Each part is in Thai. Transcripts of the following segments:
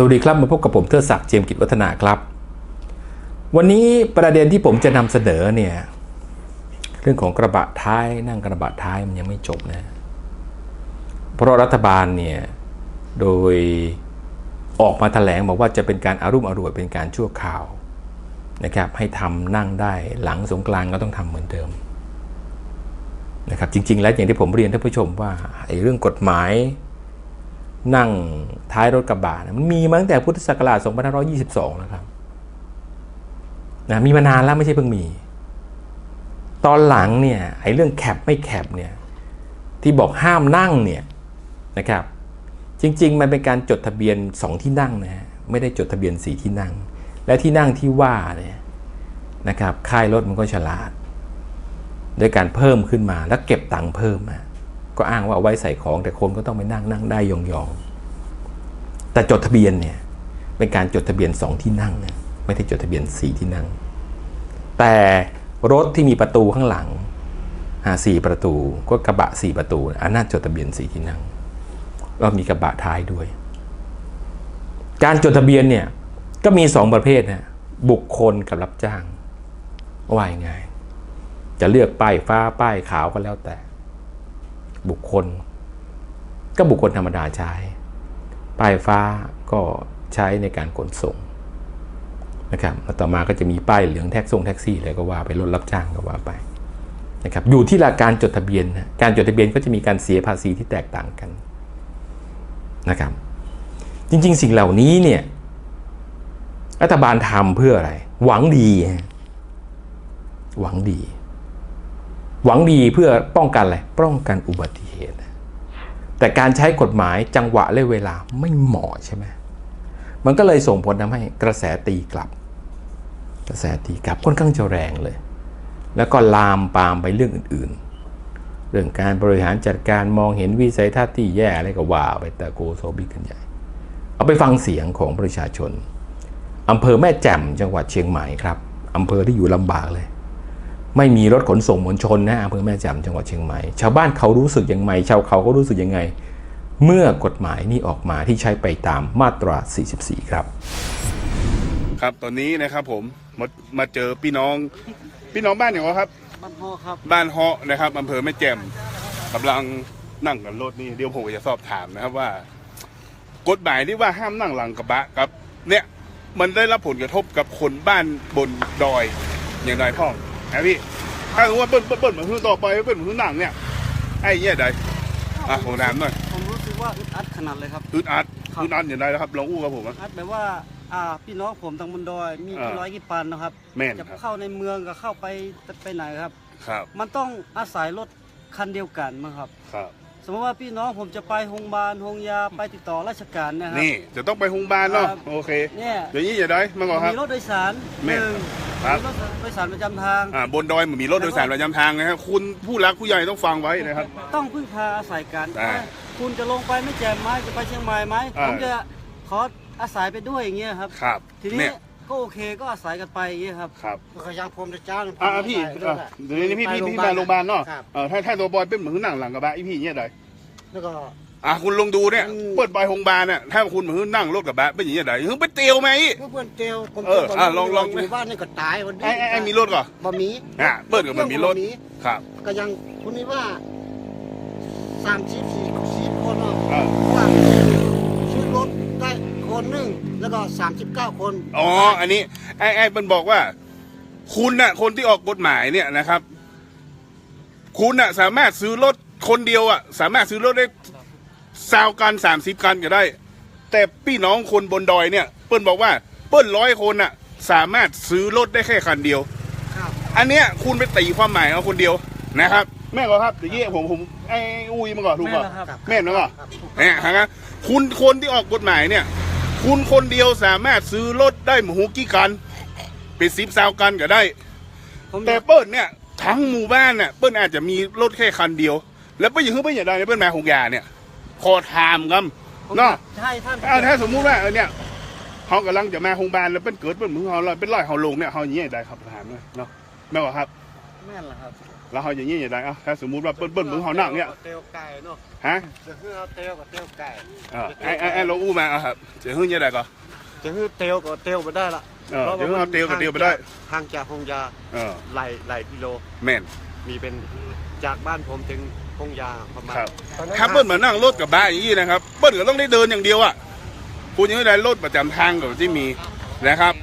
สวัสดีครับมาพบกับผมเทิดศักดิ์เจียมกิจวัฒนาครับ วันนี้ประเด็นที่ผมจะนำเสนอเนี่ยเรื่องของกระบะท้ายนั่งกระบะท้ายมันยังไม่จบนะเพราะรัฐบาลเนี่ยโดยออกมาแถลงบอกว่าจะเป็นการอารุ่มอร่วยเป็นการชั่วคราวนะครับให้ทำนั่งได้หลังสงกรานก็ต้องทำเหมือนเดิมนะครับจริง ๆ แล้วอย่างที่ผมเรียนท่านผู้ชมว่าไอ้เรื่องกฎหมาย นั่งท้ายรถกระบะมันมีมาตั้งแต่พุทธศักราช 2522แล้วครับนะมีมานานแล้วไม่ใช่เพิ่งมี ตอนหลังเนี่ยไอ้เรื่องแคปไม่แคปเนี่ยที่บอกห้ามนั่งเนี่ยนะครับ จริง ๆ มันเป็นการจดทะเบียน 2 ที่นั่งนะฮะไม่ได้จดทะเบียน 4 ที่นั่ง และที่นั่งที่ว่าเนี่ยนะครับค่ายรถมันก็ฉลาด ด้วยการเพิ่มขึ้นมาแล้วเก็บตังค์เพิ่มมา ก็อ้างว่าเอาไว้ใส่ของ แต่คนก็ต้องไปนั่งนั่งได้ยองๆ แต่จดทะเบียนเนี่ยเป็นการจดทะเบียนสองที่นั่งนะไม่ได้จดทะเบียนสี่ที่นั่ง แต่รถที่มีประตูข้างหลังหาสี่ประตูก็กระบะสี่ประตูอันน่าจดทะเบียนสี่ที่นั่งก็มีกระบะท้ายด้วย การจดทะเบียนเนี่ยก็มีสองประเภทนะบุคคลกับรับจ้างว่ายังไงจะเลือกป้ายฟ้าป้ายขาวก็แล้วแต่ บุคคล ก็บุคคลธรรมดาใช้ ป้ายฟ้าก็ใช้ในการขนส่งนะครับแล้วต่อมาก็จะมีป้ายเหลืองแท็กส่งแท็กซี่อะไรก็ว่าไปรถรับจ้างก็ว่าไปนะครับอยู่ที่หลักการจดทะเบียนนะการจดทะเบียนก็จะมีการเสียภาษีที่แตกต่างกันนะครับ จริงๆ สิ่งเหล่านี้เนี่ยรัฐบาลทำเพื่ออะไร หวังดี หวังดี หวังดีเพื่อป้องกันอะไรป้องกันอุบัติเหตุ แต่การใช้กฎหมายจังหวะและเวลาไม่เหมาะใช่ไหมมันก็เลยส่งผลทำให้กระแสตีกลับ กระแสตีกลับค่อนข้างจะแรงเลย แล้วก็ลามปามไปเรื่องอื่น ๆ เรื่องการบริหารจัดการมองเห็นวิสัยทัศน์ที่แย่อะไรก็ว่าไปแต่โกโซบิกันใหญ่ เอาไปฟังเสียงของประชาชนอำเภอแม่แจ่มจังหวัดเชียงใหม่ครับอำเภอที่อยู่ลำบากเลย ไม่มีรถขนส่งมวลชนนะอำเภอแม่แจ่มจังหวัดเชียงใหม่ ชาวบ้านเขารู้สึกยังไงชาวเขาเขารู้สึกยังไง เมื่อกฎหมายนี้ออกมาที่ใช้ไปตามมาตรา 44 ครับ ครับตอนนี้นะครับผมมามาเจอพี่น้องพี่น้องบ้านอย่างไรครับ บ้านพ่อครับบ้านเฮาะนะครับอำเภอแม่แจ่มกำลังนั่งกันรถนี่เดี๋ยวผมจะสอบถามนะครับว่า กฎหมายที่ว่าห้ามนั่งหลังกระบะครับ เนี่ยมันได้รับผลกระทบกับคนบ้านบนดอยอย่างไรพ่อ นะพี่ถ้าสมมติว่าเปิ้ลเปิ้ลเปิ้ลเหมือนพื้นต่อไปเปิ้ลเหมือนพื้นหนังเนี่ยไอ้เนี่ยใดอะผมถามหน่อยผมรู้สึกว่าอึดอัดขนาดเลยครับอึดอัดครับอึดอัดอย่างไรนะครับลองอู้กับผมอะอัดแบบว่าอ่าพี่น้องผมทางบนดอยมีอ่ากี่ร้อยกี่ปันนะครับแม่นจะครับเข้าในเมืองก็เข้าไปไปไหนครับ ครับ มันต้องอาศัยรถคันเดียวกันมั้งครับครับสมมติว่าพี่น้องผมจะไปโรงพยาบาลโรงยาไปติดต่อราชการเนะครับนี่จะต้องไปโรงพยาบาลเนาะครับโอเคเนี่ยเดี๋ยวนี้อย่าได้มาก่อนครับมีรถโดยสารแม่หนึ่ง ครับมีรถโดยสารประจำทาง อ่าบนดอยมันมีรถโดยสารประจำทางนะครับคุณผู้รักผู้ใหญ่ต้องฟังไว้นะครับ ต้องพึ่งพาอาศัยกันอ่าคุณจะลงไปไม่แจ่มไหมจะไปเชียงใหม่ไหมอ่า ผมจะขออาศัยไปด้วยอย่างเงี้ยครับ ครับทีนี้เนี่ยก็โอเคก็อาศัยกันไปอย่างเงี้ยครับ ครับก็ยังผมจะจ้างอ่าพี่อะเดี๋ยวนี้พี่พี่พี่มาโรงพยาบาลเนาะเออถ้าถ้าตัวบอยเป็นเหมือนหนังหลังกระบะอีพี่เนี่ยไดแล้วก็ อะคุณลองดูเนี่ยอืมเปิดไปโรงพยาบาลเนี่ยถ้าคุณเหมือนนั่งรถกระบะเป็นอย่างนี้ไดเฮ้ยไปเตียวไหม เพื่อนเตียวผมเอออะลองลอง อยู่บ้านนี่ก็ตายคนเดีไอ้ไอ้ไอ้มีรถก่อนบ่มีอะเปิดกับมันมีรถครับ ก็ยังคุณนี่ว่าสามสิบสี่สิบคนเนาะเออว่าซื้อรถได้คนหนึ่งแล้วก็สามสิบเก้าคนอ๋ออันนี้ไอ้ไอ้มันบอกว่า คุณน่ะ คนที่ออกกฎหมายเนี่ยนะครับ คุณน่ะ สามารถซื้อรถคนเดียวอะ สามารถซื้อรถได้ ซาวกันสามสิบกันก็ได้ แต่พี่น้องคนบนดอยเนี่ย เปิ้ลบอกว่า เปิ้ลร้อยคนน่ะ สามารถซื้อรถได้แค่คันเดียวครับอันเนี้ยคุณไปตีความหมายเอาคนเดียวนะครับ แม่ก่อนครับเดี๋ยวยี่ผมผมไอ้อุ้ยมาก่อนถูกแม่ป่ะนะครับแม่นแล้วก่อนครับเนี่ยครับคุณคนที่ออกกฎหมายเนี่ย คุณคนเดียวสามารถซื้อรถได้หมูกี่กันเป็นสิบซาวกันก็ได้ผมแต่เปิ้ลเนี่ยทั้งหมู่บ้านเนี่ยเปิ้ลอาจจะมีรถแค่คันเดียว แล้วเปิ้ลอย่างเปิ้ลอย่างใดเปิ้ลมาหงยาเนี่ย ขอถามครับผมเนาะใช่ท่านอ่าถ้าสมมุติว่าเออเนี่ยเขากำลังจะมาโรงพยาบาลแล้วเป็นเกิดเป็นมือเขาเราเป็นร้อยเขาลงเนี่ยเขาอย่างนี้ได้ครับถามเลยเนาะแม่บอกครับแม่นเหรอครับแล้วเขาอย่างนี้อย่างไรอะถ้าสมมุติว่าเบิ้ลเบิ้ลมือเขานั่งเนี่ยเตียวไก่เนาะฮะจะคือเอาเตียวกับเตียวไก่เออไอ้ไอ้ไอ้เราอู้มาอะครับเจะหึ่งยังไงก่อน จะคือเตียวกับเตียวไปได้ละเออเดี๋ยวเอาเตียวกับเตียวไปได้ ห่างจากหงยาเออหลายหลายกิโล แม่นมีเป็นจากบ้านผมถึงหงยาประมาณครับตอนนั้นถ้าเบิ้ลมานั่งรถกับบ้าอย่างนี้นะครับเบิ้ลก็ต้องได้เดินอย่างเดียวอะคุณยังไม่ได้รถประจำทางกับที่มีนะครับ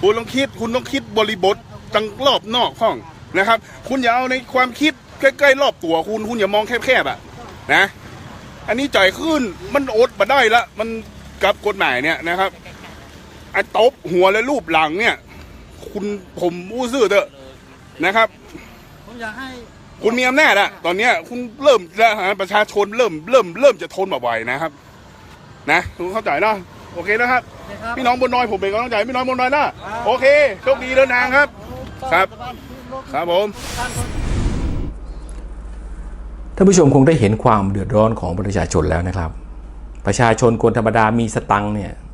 คุณต้องคิดคุณต้องคิดบริบทตั้งรอบนอกห้องนะครับ คุณอย่าเอาในความคิดใกล้ๆรอบตัวคุณคุณอย่ามองแคบๆอะนะ อันนี้จ่ายขึ้นมันอดมาได้ละมันกับกฎหมายเนี่ยนะครับ ไอ้ตบหัวและรูปหลังเนี่ย คุณผมอู้ซื่อเถอะนะครับ ผมอยากให้คุณมีอำนาจอะตอนเนี้ยคุณเริ่มแล้วฮะประชาชนเริ่มเริ่มเริ่มจะทนแบบไหวนะครับ นะคุณเข้าใจเนาะโอเคนะครับ นะครับพี่น้องบนน้อยผมเป็นกำลังใจให้พี่น้องบนน้อยนะโอเคโชคดีเดินทางครับ ครับ ครับผม ท่านผู้ชมคงได้เห็นความเดือดร้อนของประชาชนแล้วนะครับ ประชาชนคนธรรมดามีสตังค์เนี่ยเนี่ย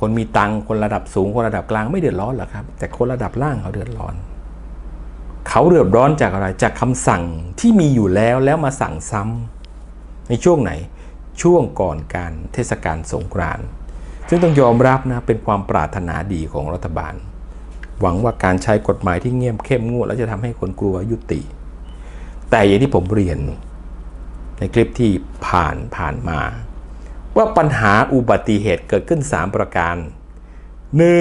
คนมีตังค์คนระดับสูงคนระดับกลางไม่เดือดร้อนหรอกครับ แต่คนระดับล่างเขาเดือดร้อน เขาเดือดร้อนจากอะไรจากคำสั่งที่มีอยู่แล้วแล้วมาสั่งซ้ำในช่วงไหนช่วงก่อนการเทศกาลสงกรานต์ซึ่งต้องยอมรับนะเป็นความปรารถนาดีของรัฐบาล หวังว่าการใช้กฎหมายที่เงียบเข้มงวดแล้วจะทำให้คนกลัวยุติ แต่อย่างที่ผมเรียน ในคลิปที่ผ่านผ่านมา ว่าปัญหาอุบัติเหตุเกิดขึ้น 3 ประการ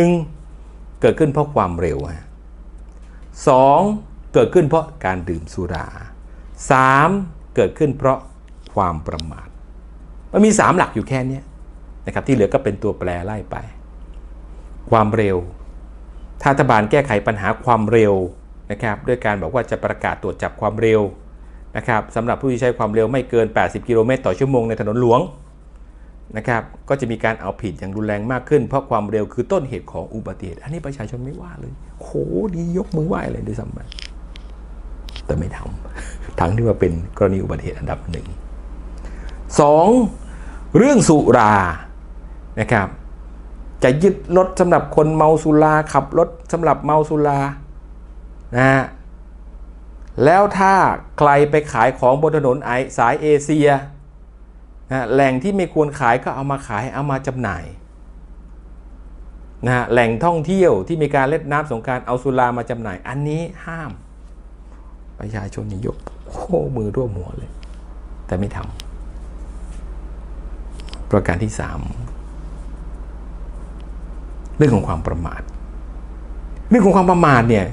1. เกิดขึ้นเพราะความเร็ว 2. เกิดขึ้นเพราะการดื่มสุรา 3. เกิดขึ้นเพราะความประมาท มันมี 3 หลักอยู่แค่นี้นะครับที่เหลือก็เป็นตัวแปรไล่ไป ความเร็วถ้ารัฐบาลแก้ไขปัญหาความเร็วนะครับด้วยการบอกว่าจะประกาศตรวจจับความเร็วนะครับสำหรับผู้ที่ใช้ความเร็วไม่เกิน 80 กิโลเมตรต่อชั่วโมงในถนนหลวง นะครับก็จะมีการเอาผิดอย่างรุนแรงมากขึ้น เพราะความเร็วคือต้นเหตุของอุบัติเหตุ อันนี้ประชาชนไม่ว่าเลยโหดียกมือไหว้เลยด้วยซ้ำไปแต่ไม่ทำทั้งที่ว่าเป็นกรณีอุบัติเหตุอันดับหนึ่งสองเรื่องสุรานะครับ จะยึดรถสำหรับคนเมาสุราขับรถสำหรับเมาสุรานะฮะแล้วถ้าใครไปขายของบนถนนไอสายเอเชีย นะแหล่งที่ไม่ควรขายก็เอามาขายเอามาจำหน่ายนะฮะแหล่งท่องเที่ยวที่มีการเล่นน้ำสงการเอาสุรามาจำหน่าย อันนี้ห้าม ประชาชนนี่ยกโค้มือร่วมหัวเลย แต่ไม่ทำประการที่สามเรื่องของความประมาท เรื่องของความประมาทเนี่ย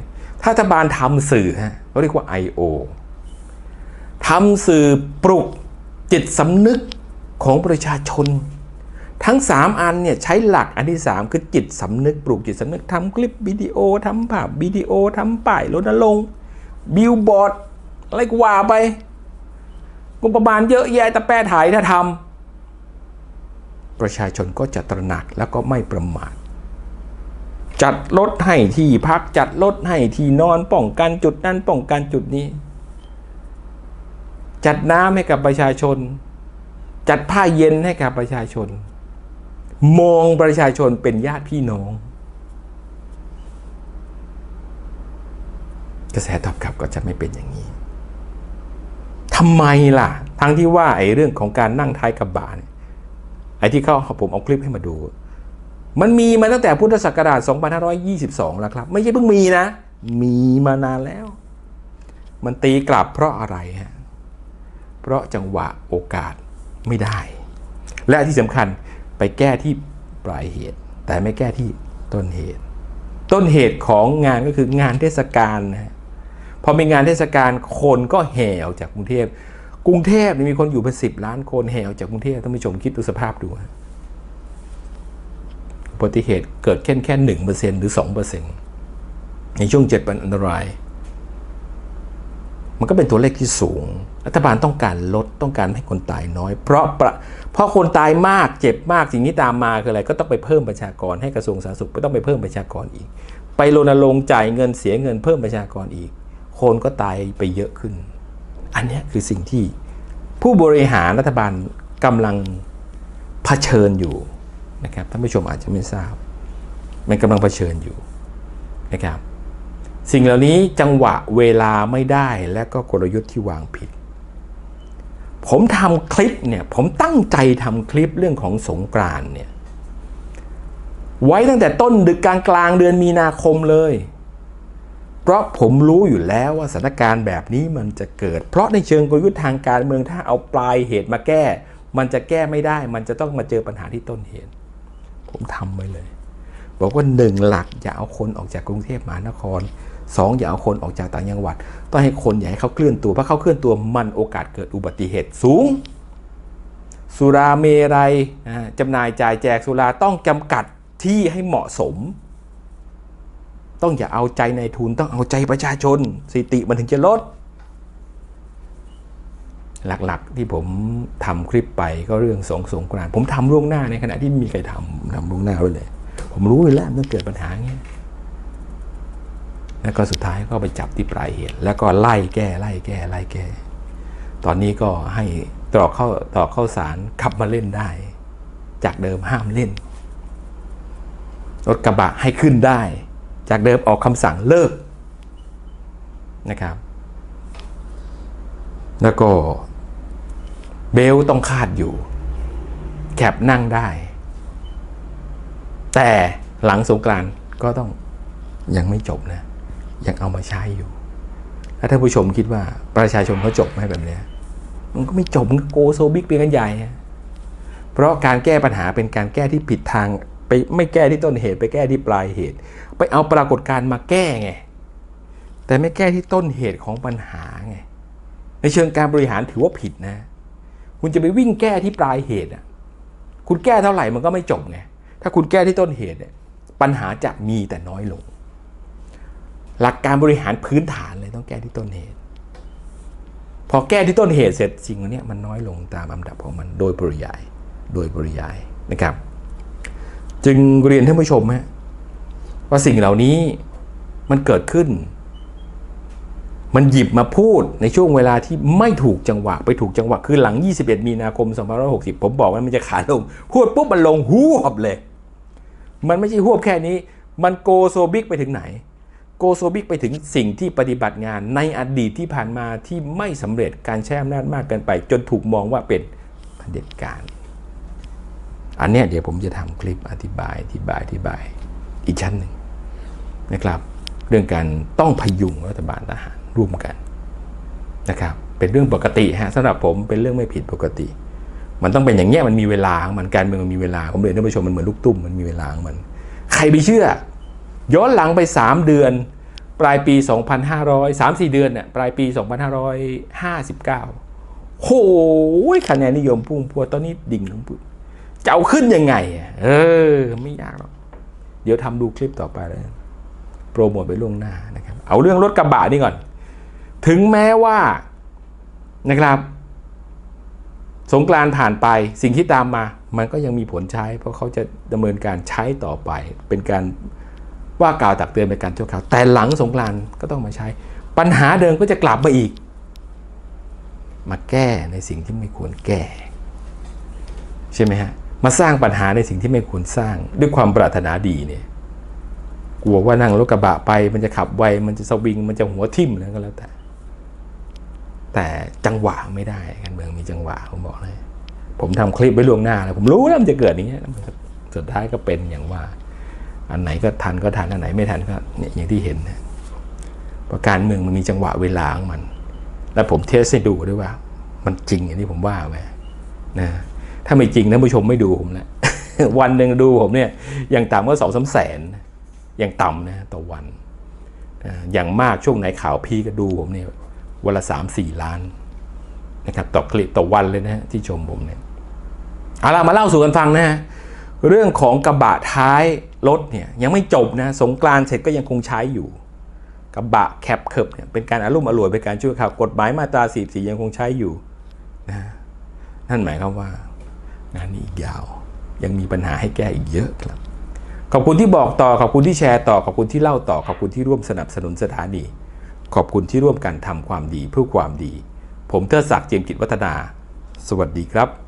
ถ้ารัฐบาลทำสื่อฮะเขาเรียกว่า I.O. ทำสื่อปลุกจิตสำนึก ของประชาชน ทั้ง 3 อันเนี่ยใช้หลักอันที่ 3 คือจิตสำนึกปลูกจิตสำนึกทำคลิปวิดีโอทำภาพวิดีโอทำป้ายรณรงค์บิลบอร์ดอะไรกว่าไปงบประมาณเยอะแยะแต่แปรถ่ายถ้าทำประชาชนก็จะตระหนักแล้วก็ไม่ประมาทจัดรถให้ที่พักจัดรถให้ที่นอนป้องกันจุดนั้นป้องกันจุดนี้ จัดน้ำให้กับประชาชน จัดผ้าเย็นให้กับประชาชน มองประชาชนเป็นญาติพี่น้อง กระแสตอบกลับก็จะไม่เป็นอย่างนี้ทำไมล่ะ ทั้งที่ว่าไอ้เรื่องของการนั่งท้ายกระบะเนี่ยไอ้ที่เขาผมเอาคลิปให้มาดู มันมีมาตั้งแต่พุทธศักราช 2522 แล้วครับ ไม่ใช่เพิ่งมีนะ มีมานานแล้ว มันตีกลับเพราะอะไรฮะ เพราะจังหวะโอกาส ไม่ได้ และที่สำคัญไปแก้ที่ปลายเหตุ แต่ไม่แก้ที่ต้นเหตุ ต้นเหตุของงานก็คืองานเทศกาลนะฮะพอมีงานเทศกาลคนก็แห่ออกจากกรุงเทพกรุงเทพมีคนอยู่เป็นสิบล้านคนแห่ออกจากกรุงเทพท่านผู้ชมคิดดูสภาพดูฮะอุบัติเหตุเกิดแค่แค่หนึ่งเปอร์เซ็นหรือสองเปอร์เซ็นในช่วงเจ็ดวันอันตราย มันก็เป็นตัวเลขที่สูง รัฐบาลต้องการลดต้องการให้คนตายน้อย เพราะเพราะคนตายมากเจ็บมากสิ่งที่ตามมาคืออะไรก็ต้องไปเพิ่มประชากรให้กระทรวงสาธารณสุขก็ต้องไปเพิ่มประชากรอีก ไปรณรงค์จ่ายเงินเสียเงินเพิ่มประชากรอีก คนก็ตายไปเยอะขึ้น อันนี้คือสิ่งที่ผู้บริหารรัฐบาลกำลังเผชิญอยู่นะครับท่านผู้ชมอาจจะไม่ทราบ มันกำลังเผชิญอยู่นะครับ สิ่งเหล่านี้จังหวะเวลาไม่ได้และก็กลยุทธ์ที่วางผิด ผมทำคลิปเนี่ยผมตั้งใจทำคลิปเรื่องของสงกรานเนี่ยไว้ตั้งแต่ต้นดึกกลางกลางเดือนมีนาคมเลย เพราะผมรู้อยู่แล้วว่าสถานการณ์แบบนี้มันจะเกิด เพราะในเชิงกลยุทธ์ทางการเมืองถ้าเอาปลายเหตุมาแก้ มันจะแก้ไม่ได้ มันจะต้องมาเจอปัญหาที่ต้นเหตุ ผมทำไว้เลย บอกว่าหนึ่งหลักอย่าเอาคนออกจากกรุงเทพมหานคร สองอย่าเอาคนออกจากต่างจังหวัด ต้องให้คนอย่าให้เขาเคลื่อนตัวเพราะเขาเคลื่อนตัวมันโอกาสเกิดอุบัติเหตุสูง สุราเมรัยจำหน่ายจ่ายแจกสุราต้องจำกัดที่ให้เหมาะสม ต้องอย่าเอาใจในายทุนต้องเอาใจประชาชนสติมันถึงจะลด หลักๆที่ผมทำคลิปไปก็เรื่องสงสงกรานต์ผมทำล่วงหน้าในขณะที่มีใครทำผมทำล่วงหน้าไว้เลย ผมรู้อยู่แล้วมันต้อเกิดปัญหาเงี้ย แล้วก็สุดท้ายก็ไปจับที่ปลายเหตุ แล้วก็ไล่แก้ไล่แก้ไล่แก้ ตอนนี้ก็ให้ตรอกเข้าตรอกเข้าสารขับมาเล่นได้ จากเดิมห้ามเล่นรถกระบะให้ขึ้นได้ จากเดิมออกคำสั่งเลิกนะครับ แล้วก็เบลต้องคาดอยู่ แคปนั่งได้ แต่หลังสงกรานก็ต้องยังไม่จบนะ ยังเอามาใช้อยู่ถ้าท่านผู้ชมคิดว่าประชาชนเขาจบไหมแบบนี้มันก็ไม่จบมันก็โกโซบิ๊กเป็นกันใหญ่ เพราะการแก้ปัญหาเป็นการแก้ที่ผิดทางไปไม่แก้ที่ต้นเหตุไปแก้ที่ปลายเหตุ ไปเอาปรากฏการณ์มาแก้ไง แต่ไม่แก้ที่ต้นเหตุของปัญหาไง ในเชิงการบริหารถือว่าผิดนะ คุณจะไปวิ่งแก้ที่ปลายเหตุอะ คุณแก้เท่าไหร่มันก็ไม่จบไง ถ้าคุณแก้ที่ต้นเหตุเนี่ยปัญหาจะมีแต่น้อยลง หลักการบริหารพื้นฐานเลยต้องแก้ที่ต้นเหตุ พอแก้ที่ต้นเหตุเสร็จสิ่งเหล่านี้มันน้อยลงตามลำดับของมันโดยปริยาย โดยปริยายนะครับ จึงเรียนท่านผู้ชมฮะว่าสิ่งเหล่านี้มันเกิดขึ้น มันหยิบมาพูดในช่วงเวลาที่ไม่ถูกจังหวะ ไปถูกจังหวะ คือหลัง 21 มีนาคม 2560 ผมบอกว่ามันจะขาลง พูดปุ๊บมันลงหูบเลย มันไม่ใช่หวบแค่นี้ มันโกโซบิกไปถึงไหน โกโซบิกไปถึงสิ่งที่ปฏิบัติงานในอดีตที่ผ่านมาที่ไม่สำเร็จการใช้อำนาจมากเกินไป จนถูกมองว่าเป็นเผด็จการ อันเนี้ยเดี๋ยวผมจะทำคลิปอธิบายอธิบายอธิบายอีกชั้นหนึ่งนะครับ เรื่องการต้องพยุงรัฐบาลทหารร่วมกันนะครับเป็นเรื่องปกติฮะสำหรับผมเป็นเรื่องไม่ผิดปกติ มันต้องเป็นอย่างเงี้ยมันมีเวลาของมันการเมืองมันมีเวลาผมเรียนท่านผู้ชมมันเหมือนลูกตุ้มมันมีเวลาของมัน ใครไปเชื่อ ย้อนหลังไป 3 เดือน ปลายปี 2,500 3 4 เดือนเนี่ยปลายปี 2,559 โหคะแนนนิยมพุ่งพรวดตอนนี้ดิ่งลงปุ๊บจะเอาขึ้นยังไงอะเออ ไม่ยากหรอก เดี๋ยวทำดูคลิปต่อไปเลย โปรโมทไปล่วงหน้านะครับ เอาเรื่องรถกระบะนี่ก่อน ถึงแม้ว่านะครับ สงกรานผ่านไปสิ่งที่ตามมา มันก็ยังมีผลใช้ เพราะเขาจะดำเนินการใช้ต่อไป เป็นการ ว่ากล่าวตักเตือนเป็นการชั่วคราวแต่หลังสงกรานต์ก็ต้องมาใช้ ปัญหาเดิมก็จะกลับมาอีก มาแก้ในสิ่งที่ไม่ควรแก้ ใช่ไหมฮะมาสร้างปัญหาในสิ่งที่ไม่ควรสร้าง ด้วยความปรารถนาดีเนี่ยกลัวว่านั่งรถกระบะไป มันจะขับไวมันจะสวิง มันจะหัวทิ่มแล้วก็แล้วแต่ แต่จังหวะไม่ได้การเมืองมีจังหวะผมบอกเลยผมทำคลิปไว้ล่วงหน้าแล้วผมรู้แล้วมันจะเกิดอย่างนี้ยสุดท้ายก็เป็นอย่างว่า อันไหนก็ทันก็ทัน อันไหนไม่ทันก็เนี่ยอย่างที่เห็นนะเพระการเมืองมันมีจังหวะเวลาของมัน แล้วผมเทสให้ดูด้วยว่า มันจริงอย่างที่ผมว่าไหมนะถ้าไม่จริงท่านผู้ชมไม่ดูผมแล้ววันหนึ่งดูผมเนี่ยอย่างต่ำก็สองสามแสนอย่างต่ำนะต่อวันอย่างมากช่วงไหนข่าวพีก็ดูผมเนี่ยวันละสามสี่ล้านนะครับต่อคลิปต่อวันเลยนะที่ชมผมเนี่ยเอาละมาเล่าสู่กันฟังนะฮะ เรื่องของกระบะท้ายรถเนี่ยยังไม่จบนะสงกรานต์เสร็จก็ยังคงใช้อยู่กระบะแคปเคิบเนี่ยเป็นการอารมณ์อร่วยเป็นการช่วยข่าวกฎหมายมาตราสีสียังคงใช้อยู่นะนั่นหมายความว่า งานนี้อีกยาว ยังมีปัญหาให้แก้อีกเยอะครับ ขอบคุณที่บอกต่อขอบคุณที่แชร์ต่อขอบคุณที่เล่าต่อขอบคุณที่ร่วมสนับสนุนสถานีขอบคุณที่ร่วมกันทำความดีเพื่อความดี ผมเทิดศักดิ์เจียมกิจวัฒนา สวัสดีครับ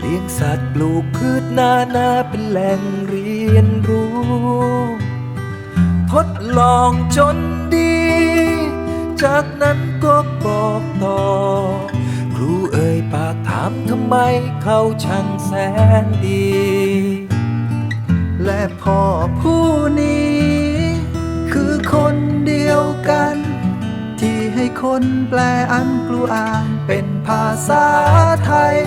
เลี้ยงสัตว์ปลูกพืชนานาเป็นแหล่งเรียนรู้ ทดลองจนดี จากนั้นก็บอกต่อ ครูเอ่ยปากถามทำไมเขาช่างแสนดี และพ่อผู้นี้ คือคนเดียวกัน ที่ให้คนแปลอันกลูอ่านเป็นภาษาไทย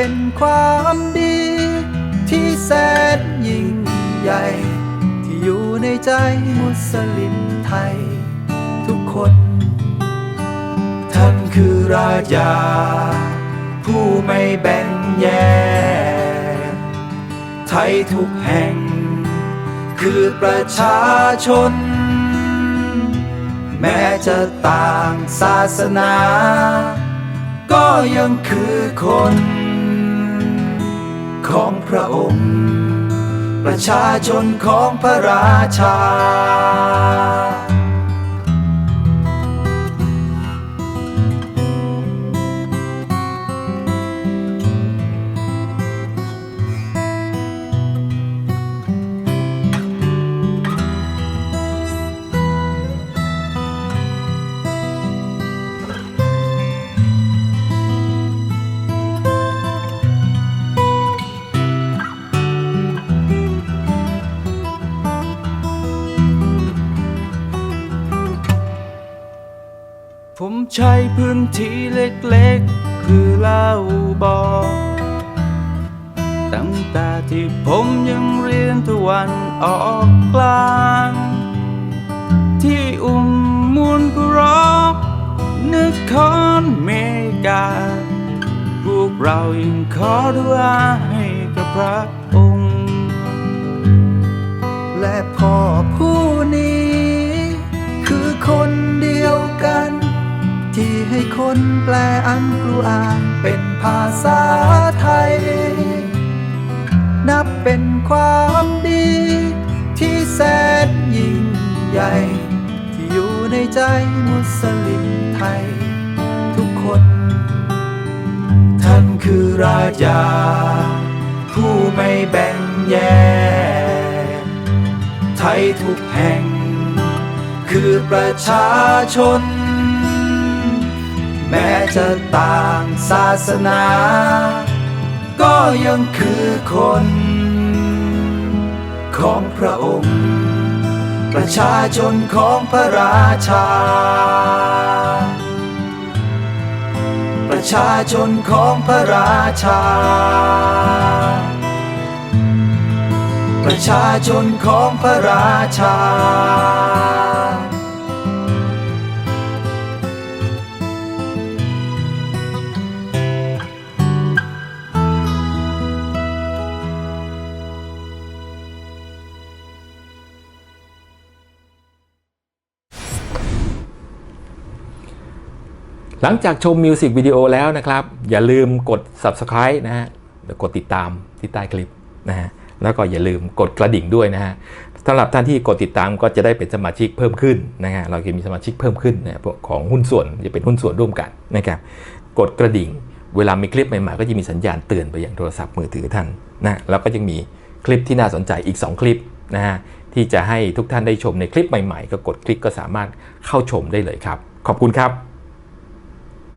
เป็นความดี ที่แสนยิ่งใหญ่ ที่อยู่ในใจมุสลิมไทย ทุกคน ท่านคือราชา ผู้ไม่แบ่งแยกไทยทุกแห่ง คือประชาชน แม้จะต่างศาสนา ก็ยังคือคน ของพระองค์ ประชาชนของพระราชา ใช้พื้นที่เล็กๆ คือเล่าบอกตั้งแต่ที่ผมยังเรียนตะวันออกกลาง ที่อุ้มมูลกุรอกนครเมกา พวกเรายังขอดุอาให้กับพระ คนแปลอันกลูอ่านเป็นภาษาไทย นับเป็นความดี ที่แสนยิ่งใหญ่ ที่อยู่ในใจมุสลิมไทย ทุกคน ท่านคือราชา ผู้ไม่แบ่งแยกไทยทุกแห่ง คือประชาชน จะต่างศาสนา ก็ยังคือคน ของพระองค์ ประชาชนของพระราชา ประชาชนของพระราชา ประชาชนของพระราชา หลังจากชมมิวสิกวิดีโอแล้วนะครับ อย่าลืมกด subscribe นะฮะเดี๋ยวกดติดตามที่ใต้คลิปนะฮะแล้วก็อย่าลืมกดกระดิ่งด้วยนะฮะสำหรับท่านที่กดติดตามก็จะได้เป็นสมาชิกเพิ่มขึ้นนะฮะเราจะมีสมาชิกเพิ่มขึ้นนะพวกของหุ้นส่วนจะเป็นหุ้นส่วนร่วมกันนะครับกดกระดิ่ง เวลามีคลิปใหม่ๆก็จะมีสัญญาณเตือนไปอยังโทรศัพท์มือถือท่านนะแล้วก็ยังมีคลิปที่น่าสนใจอีก 2 คลิปนะฮะที่จะให้ทุกท่านได้ชมในคลิปใหม่ๆ ก็กดคลิกก็สามารถเข้าชมได้เลยครับ ขอบคุณครับ